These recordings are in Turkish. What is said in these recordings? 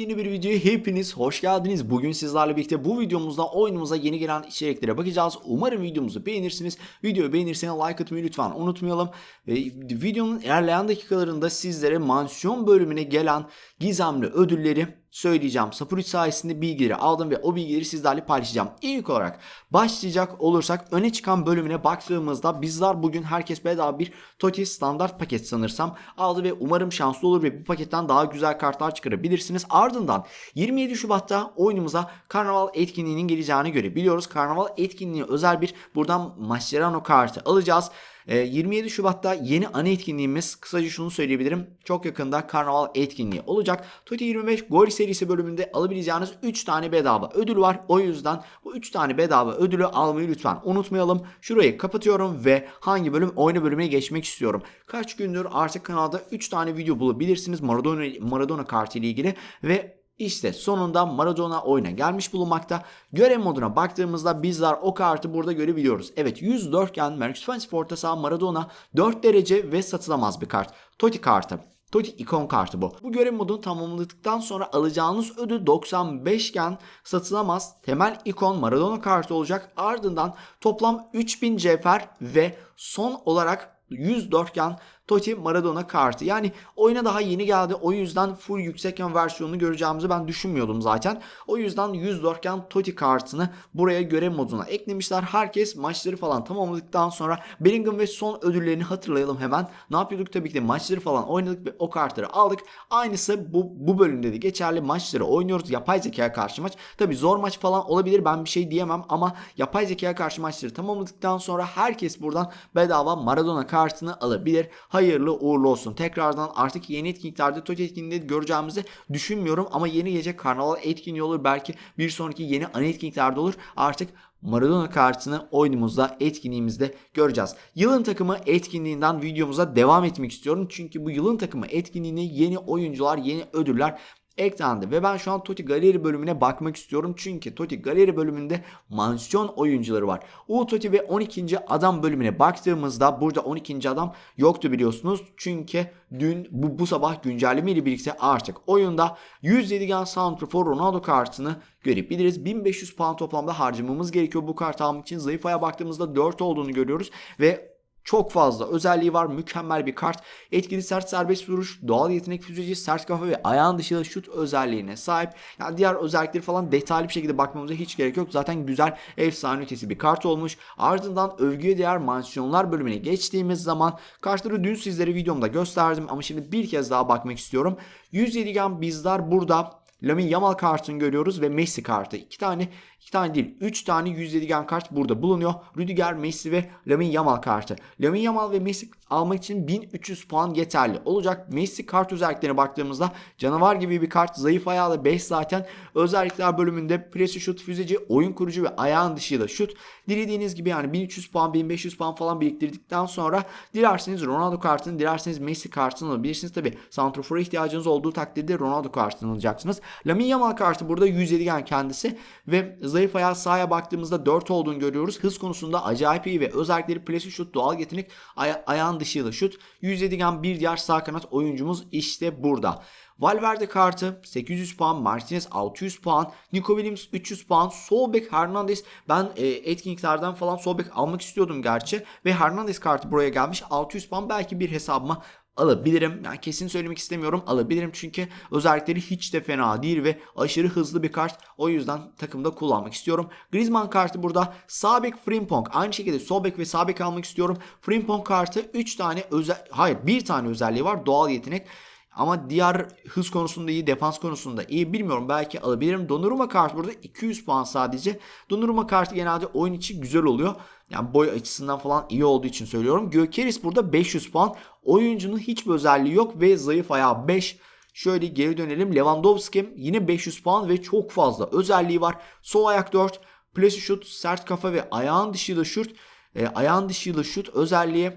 Yepyeni bir videoya hepiniz hoş geldiniz. Bugün sizlerle birlikte bu videomuzda oyunumuza yeni gelen içeriklere bakacağız. Umarım videomuzu beğenirsiniz. Videoyu beğenirseniz like atmayı lütfen unutmayalım. Ve videonun ilerleyen dakikalarında sizlere mansiyon bölümüne gelen gizemli ödülleri söyleyeceğim. Sapuriç sayesinde bilgileri aldım ve o bilgileri sizlerle paylaşacağım. İlk olarak başlayacak olursak öne çıkan bölümüne baktığımızda bizler bugün herkes bedava bir TOTI standart paket sanırsam aldı ve umarım şanslı olur ve bu paketten daha güzel kartlar çıkarabilirsiniz. Ardından 27 Şubat'ta oyunumuza Karnaval etkinliğinin geleceğini görebiliyoruz. Karnaval etkinliği özel bir buradan Mascherano kartı alacağız. 27 Ee, Şubat'ta yeni ana etkinliğimiz kısaca şunu söyleyebilirim. Çok yakında karnaval etkinliği olacak. TOTI 25 Gori serisi bölümünde alabileceğiniz 3 tane bedava ödül var. O yüzden bu 3 tane bedava ödülü almayı lütfen unutmayalım. Şurayı kapatıyorum ve hangi bölüm oyna bölümüne geçmek istiyorum. Kaç gündür artık kanalda 3 tane video bulabilirsiniz Maradona, Maradona kartı ile ilgili ve işte sonunda Maradona oyuna gelmiş bulunmakta. Görev moduna baktığımızda bizler o kartı burada görebiliyoruz. Evet 104 iken Fancy Orta saha Maradona 4 derece ve satılamaz bir kart. Toti kartı. Toti ikon kartı bu. Bu görev modunu tamamladıktan sonra alacağınız ödül 95 iken satılamaz temel ikon Maradona kartı olacak. Ardından toplam 3000 cevher ve son olarak 104 iken Totti Maradona kartı. Yani oyuna daha yeni geldi. O yüzden full yüksekken versiyonunu göreceğimizi ben düşünmüyordum zaten. O yüzden 104 iken Totti kartını buraya görev moduna eklemişler. Herkes maçları falan tamamladıktan sonra Bellingham ve son ödüllerini hatırlayalım hemen. Ne yapıyorduk? Tabii ki de maçları falan oynadık ve o kartları aldık. Aynısı bu, bu bölümde de geçerli. Maçları oynuyoruz. Yapay zekaya karşı maç. Tabii zor maç falan olabilir. Ben bir şey diyemem ama yapay zekaya karşı maçları tamamladıktan sonra herkes buradan bedava Maradona kartını alabilir. Hayırlı uğurlu olsun. Tekrardan artık yeni etkinliklerde TOT etkinliğinde göreceğimizi düşünmüyorum ama yeni gelecek karnaval etkinliği olur. Belki bir sonraki yeni ana etkinliklerde olur. Artık Maradona kartını oyunumuzda, etkinliğimizde göreceğiz. Yılın takımı etkinliğinden videomuza devam etmek istiyorum. Çünkü bu yılın takımı etkinliğine yeni oyuncular, yeni ödüller eklendi ve ben şu an Toti Galeri bölümüne bakmak istiyorum. Çünkü Toti Galeri bölümünde mansiyon oyuncuları var. U Toti ve 12. adam bölümüne baktığımızda burada 12. adam yoktu biliyorsunuz. Çünkü dün bu, bu sabah güncelleme ile birlikte artık oyunda 107 gen Santrafor Ronaldo kartını görebiliriz. 1500 puan toplamda harcamamız gerekiyor bu kart almak için. Zayıf aya baktığımızda 4 olduğunu görüyoruz ve çok fazla özelliği var. Mükemmel bir kart. Etkili sert serbest vuruş, doğal yetenek füzeci, sert kafa ve ayağın dışıyla şut özelliğine sahip. Yani diğer özellikleri falan detaylı bir şekilde bakmamıza hiç gerek yok. Zaten güzel efsane ötesi bir kart olmuş. Ardından övgüye değer mansiyonlar bölümüne geçtiğimiz zaman kartları dün sizlere videomda gösterdim ama şimdi bir kez daha bakmak istiyorum. 107 gen bizler burada Lamin Yamal kartını görüyoruz ve Messi kartı. İki tane, iki tane değil, üç tane 107 gen kart burada bulunuyor. Rüdiger, Messi ve Lamin Yamal kartı. Lamin Yamal ve Messi almak için 1300 puan yeterli olacak. Messi kart özelliklerine baktığımızda canavar gibi bir kart. Zayıf ayağı da 5 zaten. Özellikler bölümünde presi şut, füzeci, oyun kurucu ve ayağın dışı da şut. Dilediğiniz gibi yani 1300 puan, 1500 puan falan biriktirdikten sonra dilerseniz Ronaldo kartını, dilerseniz Messi kartını alabilirsiniz. Tabi Santrofor'a ihtiyacınız olduğu takdirde Ronaldo kartını alacaksınız. Lamin Yamal kartı burada 107 gen kendisi ve zayıf ayağı sahaya baktığımızda 4 olduğunu görüyoruz. Hız konusunda acayip iyi ve özellikleri presi şut, doğal yetenek, aya- ayağın dışıyla şut. 107 gen bir diğer sağ kanat oyuncumuz işte burada. Valverde kartı 800 puan, Martinez 600 puan, Nico Williams 300 puan, Solbek, Hernandez ben e, etkinliklerden falan Solbek almak istiyordum gerçi ve Hernandez kartı buraya gelmiş 600 puan belki bir hesabıma alabilirim. Yani kesin söylemek istemiyorum alabilirim çünkü özellikleri hiç de fena değil ve aşırı hızlı bir kart. O yüzden takımda kullanmak istiyorum. Griezmann kartı burada. Sabek Frimpong. Aynı şekilde Sobek ve Sabek almak istiyorum. Frimpong kartı 3 tane özel hayır 1 tane özelliği var. Doğal yetenek. Ama diğer hız konusunda iyi, defans konusunda iyi bilmiyorum. Belki alabilirim. Donnarumma kartı burada 200 puan sadece. Donnarumma kartı genelde oyun için güzel oluyor. Yani boy açısından falan iyi olduğu için söylüyorum. Gökeris burada 500 puan. Oyuncunun hiçbir özelliği yok ve zayıf ayağı 5. Şöyle geri dönelim. Lewandowski yine 500 puan ve çok fazla özelliği var. Sol ayak 4. Plasi şut, sert kafa ve ayağın dışıyla şut. E, ayağın dışıyla şut özelliği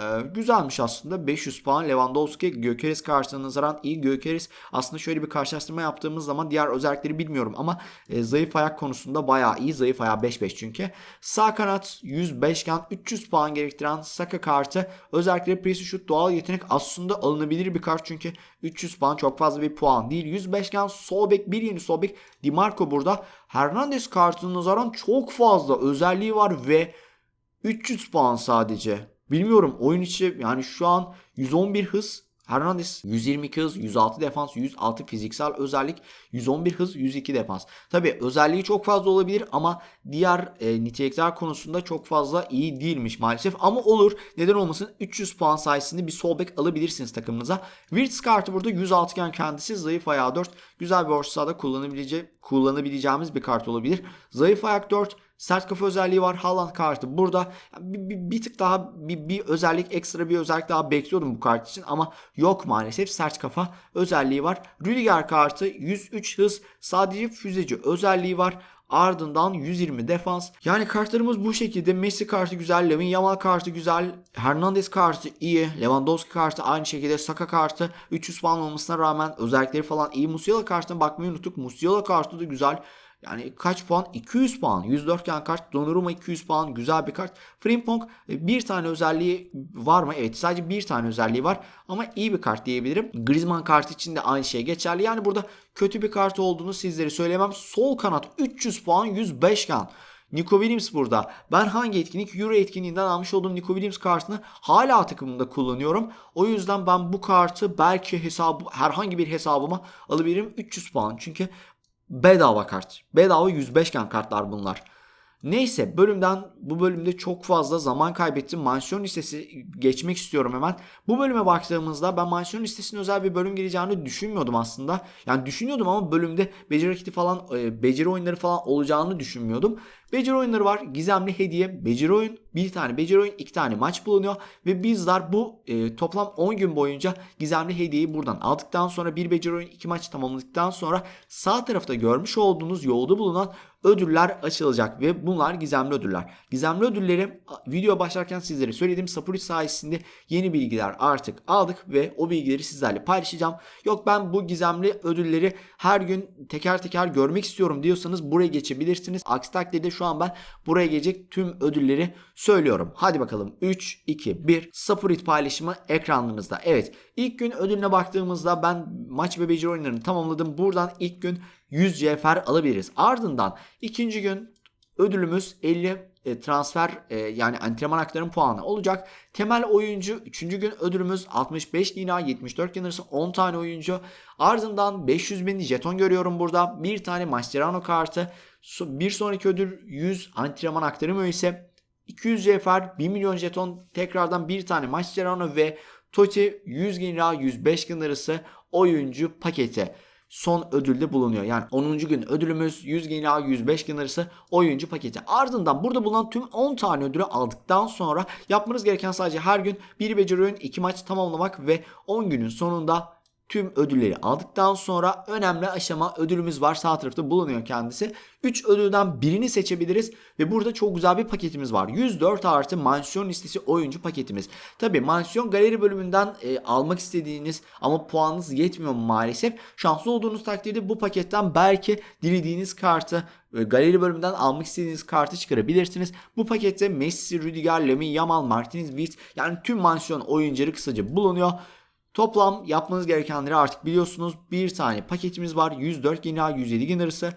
Ee, güzelmiş aslında. 500 puan Lewandowski Gökeres karşısına nazaran iyi. Gökeres aslında şöyle bir karşılaştırma yaptığımız zaman diğer özellikleri bilmiyorum ama e, zayıf ayak konusunda bayağı iyi. Zayıf ayağı 5-5 çünkü. Sağ kanat 105 iken 300 puan gerektiren Saka kartı özellikle presi şut doğal yetenek aslında alınabilir bir kart çünkü 300 puan çok fazla bir puan değil. 105 iken sol bek bir yeni sol bek Di Marco burada. Hernandez kartına nazaran çok fazla özelliği var ve 300 puan sadece. Bilmiyorum oyun içi yani şu an 111 hız Hernandez 122 hız, 106 defans, 106 fiziksel özellik, 111 hız, 102 defans. Tabi özelliği çok fazla olabilir ama diğer e, nitelikler konusunda çok fazla iyi değilmiş maalesef. Ama olur neden olmasın 300 puan sayesinde bir sol bek alabilirsiniz takımınıza. Wirtz kartı burada 106 iken kendisi zayıf ayağı 4. Güzel bir orta sahada kullanabilece kullanabileceğimiz bir kart olabilir. Zayıf ayak 4. Sert kafa özelliği var. Haaland kartı burada. Bir, bir, bir tık daha bir, bir özellik ekstra bir özellik daha bekliyordum bu kart için ama yok maalesef sert kafa özelliği var. Rüdiger kartı 103 hız sadece füzeci özelliği var. Ardından 120 defans. Yani kartlarımız bu şekilde. Messi kartı güzel, Lavin Yamal kartı güzel, Hernandez kartı iyi, Lewandowski kartı aynı şekilde, Saka kartı 300 puan olmasına rağmen özellikleri falan iyi. Musiala kartına bakmayı unuttuk. Musiala kartı da güzel. Yani kaç puan? 200 puan. 104 iken kart. Donnarumma 200 puan. Güzel bir kart. Frimpong e, bir tane özelliği var mı? Evet sadece bir tane özelliği var. Ama iyi bir kart diyebilirim. Griezmann kartı için de aynı şey geçerli. Yani burada kötü bir kart olduğunu sizlere söylemem. Sol kanat 300 puan 105 iken. Nico Williams burada. Ben hangi etkinlik? Euro etkinliğinden almış olduğum Nico Williams kartını hala takımımda kullanıyorum. O yüzden ben bu kartı belki hesabı herhangi bir hesabıma alabilirim 300 puan. Çünkü bedava kart. Bedava 105 iken kartlar bunlar. Neyse bölümden bu bölümde çok fazla zaman kaybettim. Mansiyon listesi geçmek istiyorum hemen. Bu bölüme baktığımızda ben mansiyon listesine özel bir bölüm geleceğini düşünmüyordum aslında. Yani düşünüyordum ama bölümde beceri hareketi falan, e, beceri oyunları falan olacağını düşünmüyordum. Beceri oyunları var. Gizemli hediye, beceri oyun, bir tane beceri oyun, iki tane maç bulunuyor. Ve bizler bu e, toplam 10 gün boyunca gizemli hediyeyi buradan aldıktan sonra bir beceri oyun, iki maç tamamladıktan sonra sağ tarafta görmüş olduğunuz yolda bulunan ödüller açılacak ve bunlar gizemli ödüller. Gizemli ödülleri video başlarken sizlere söylediğim Sapuri sayesinde yeni bilgiler artık aldık ve o bilgileri sizlerle paylaşacağım. Yok ben bu gizemli ödülleri her gün teker teker görmek istiyorum diyorsanız buraya geçebilirsiniz. Aksi takdirde şu an ben buraya gelecek tüm ödülleri söylüyorum. Hadi bakalım 3, 2, 1 Sapurit paylaşımı ekranınızda. Evet ilk gün ödülüne baktığımızda ben maç ve beceri oyunlarını tamamladım. Buradan ilk gün 100 CFR alabiliriz. Ardından ikinci gün ödülümüz 50 e, transfer e, yani antrenman haklarının puanı olacak. Temel oyuncu 3. gün ödülümüz 65 lira 74 gün arası 10 tane oyuncu. Ardından 500 bin jeton görüyorum burada. Bir tane Mascherano kartı. Bir sonraki ödül 100 antrenman aktarımı ise 200 CFR 1 milyon jeton tekrardan bir tane Mascherano ve Totti 100 lira 105 gün arası oyuncu paketi son ödülde bulunuyor. Yani 10. gün ödülümüz 100 gün ila 105 gün arası oyuncu paketi. Ardından burada bulunan tüm 10 tane ödülü aldıktan sonra yapmanız gereken sadece her gün bir beceri oyun 2 maç tamamlamak ve 10 günün sonunda tüm ödülleri aldıktan sonra önemli aşama ödülümüz var. Sağ tarafta bulunuyor kendisi. 3 ödülden birini seçebiliriz ve burada çok güzel bir paketimiz var. 104 artı mansiyon listesi oyuncu paketimiz. Tabi mansiyon galeri bölümünden e, almak istediğiniz ama puanınız yetmiyor maalesef. Şanslı olduğunuz takdirde bu paketten belki dilediğiniz kartı e, galeri bölümünden almak istediğiniz kartı çıkarabilirsiniz. Bu pakette Messi, Rüdiger, Lamine Yamal, Martinez, Wirtz yani tüm mansiyon oyuncuları kısaca bulunuyor. Toplam yapmanız gerekenleri artık biliyorsunuz. Bir tane paketimiz var. 104 ila 107 gün arası.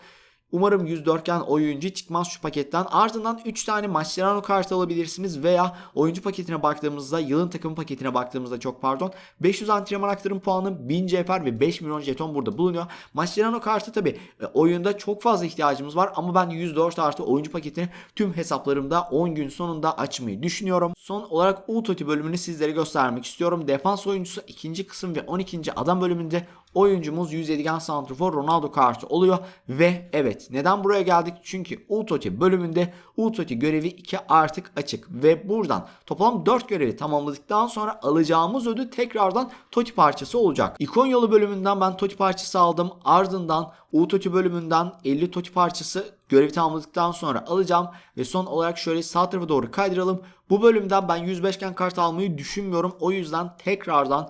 Umarım 104'gen oyuncu çıkmaz şu paketten. Ardından 3 tane Mascherano kartı alabilirsiniz veya oyuncu paketine baktığımızda yılın takım paketine baktığımızda çok pardon 500 antrenman aktarım puanı 1000 CFR ve 5 milyon jeton burada bulunuyor. Mascherano kartı tabi e, oyunda çok fazla ihtiyacımız var ama ben 104 artı oyuncu paketini tüm hesaplarımda 10 gün sonunda açmayı düşünüyorum. Son olarak Ultoti bölümünü sizlere göstermek istiyorum. Defans oyuncusu ikinci kısım ve 12. adam bölümünde oyuncumuz 107 santrafor Ronaldo kartı oluyor ve evet neden buraya geldik? Çünkü Ultoti bölümünde Ultoti görevi 2 artık açık ve buradan toplam 4 görevi tamamladıktan sonra alacağımız ödül tekrardan Toti parçası olacak. İkon yolu bölümünden ben Toti parçası aldım ardından Ultoti bölümünden 50 Toti parçası görevi tamamladıktan sonra alacağım ve son olarak şöyle sağ tarafa doğru kaydıralım. Bu bölümden ben 105 gen kart almayı düşünmüyorum. O yüzden tekrardan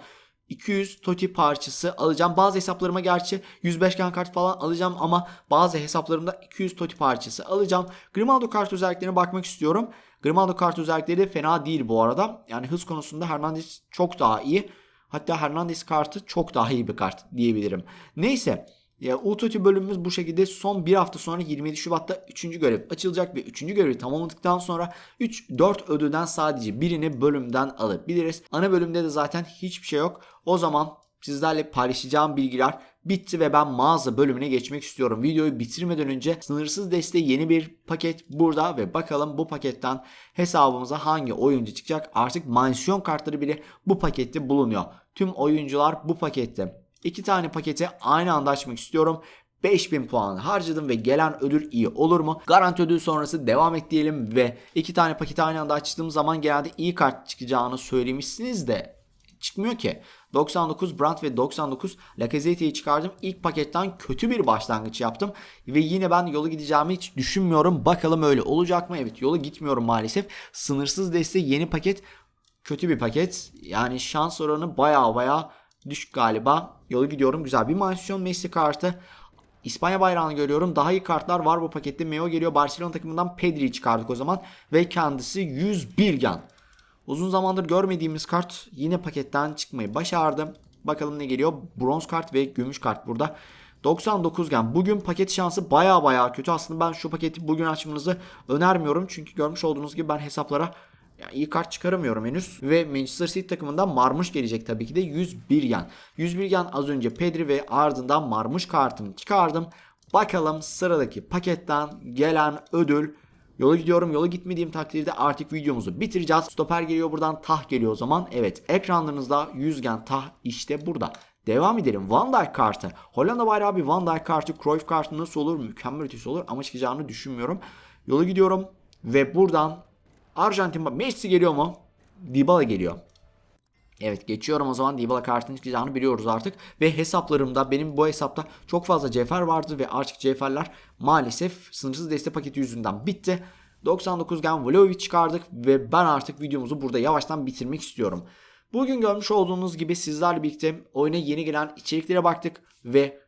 200 toti parçası alacağım. Bazı hesaplarıma gerçi 105 gen kart falan alacağım ama bazı hesaplarımda 200 toti parçası alacağım. Grimaldo kart özelliklerine bakmak istiyorum. Grimaldo kart özellikleri fena değil bu arada. Yani hız konusunda Hernandez çok daha iyi. Hatta Hernandez kartı çok daha iyi bir kart diyebilirim. Neyse. Ya, Utoti bölümümüz bu şekilde son bir hafta sonra 27 Şubat'ta 3. görev açılacak ve 3. görevi tamamladıktan sonra 3-4 ödülden sadece birini bölümden alabiliriz. Ana bölümde de zaten hiçbir şey yok. O zaman sizlerle paylaşacağım bilgiler bitti ve ben mağaza bölümüne geçmek istiyorum. Videoyu bitirmeden önce sınırsız desteği yeni bir paket burada ve bakalım bu paketten hesabımıza hangi oyuncu çıkacak. Artık mansiyon kartları bile bu pakette bulunuyor. Tüm oyuncular bu pakette. İki tane paketi aynı anda açmak istiyorum. 5000 puan harcadım ve gelen ödül iyi olur mu? Garanti ödül sonrası devam et diyelim ve iki tane paketi aynı anda açtığım zaman genelde iyi kart çıkacağını söylemişsiniz de çıkmıyor ki. 99 Brandt ve 99 Lacazette'yi çıkardım. İlk paketten kötü bir başlangıç yaptım. Ve yine ben yolu gideceğimi hiç düşünmüyorum. Bakalım öyle olacak mı? Evet yolu gitmiyorum maalesef. Sınırsız desteği yeni paket kötü bir paket. Yani şans oranı baya baya düşük galiba. Yolu gidiyorum. Güzel bir mansiyon Messi kartı. İspanya bayrağını görüyorum. Daha iyi kartlar var bu pakette. Meo geliyor. Barcelona takımından Pedri'yi çıkardık o zaman. Ve kendisi 101 gen. Uzun zamandır görmediğimiz kart yine paketten çıkmayı başardı. Bakalım ne geliyor. Bronz kart ve gümüş kart burada. 99 gen. Bugün paket şansı baya baya kötü. Aslında ben şu paketi bugün açmanızı önermiyorum. Çünkü görmüş olduğunuz gibi ben hesaplara yani iyi kart çıkaramıyorum henüz. Ve Manchester City takımından Marmuş gelecek tabii ki de 101 gen. 101 gen az önce Pedri ve ardından Marmuş kartımı çıkardım. Bakalım sıradaki paketten gelen ödül Yola gidiyorum. Yola gitmediğim takdirde artık videomuzu bitireceğiz. Stoper geliyor buradan. Tah geliyor o zaman. Evet ekranlarınızda yüzgen tah işte burada. Devam edelim. Van Dijk kartı. Hollanda bayrağı bir Van Dijk kartı. Cruyff kartı nasıl olur? Mükemmel ötesi olur ama çıkacağını düşünmüyorum. Yola gidiyorum. Ve buradan Arjantin Messi geliyor mu? Dybala geliyor. Evet geçiyorum o zaman Dybala kartının çıkacağını biliyoruz artık. Ve hesaplarımda benim bu hesapta çok fazla cevher vardı ve artık cevherler maalesef sınırsız destek paketi yüzünden bitti. 99 gen Vlahovic çıkardık ve ben artık videomuzu burada yavaştan bitirmek istiyorum. Bugün görmüş olduğunuz gibi sizlerle birlikte oyuna yeni gelen içeriklere baktık ve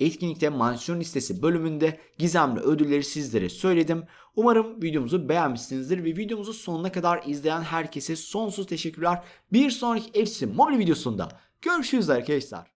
etkinlikte mansiyon listesi bölümünde gizemli ödülleri sizlere söyledim. Umarım videomuzu beğenmişsinizdir ve videomuzu sonuna kadar izleyen herkese sonsuz teşekkürler. Bir sonraki FC Mobile videosunda görüşürüz arkadaşlar.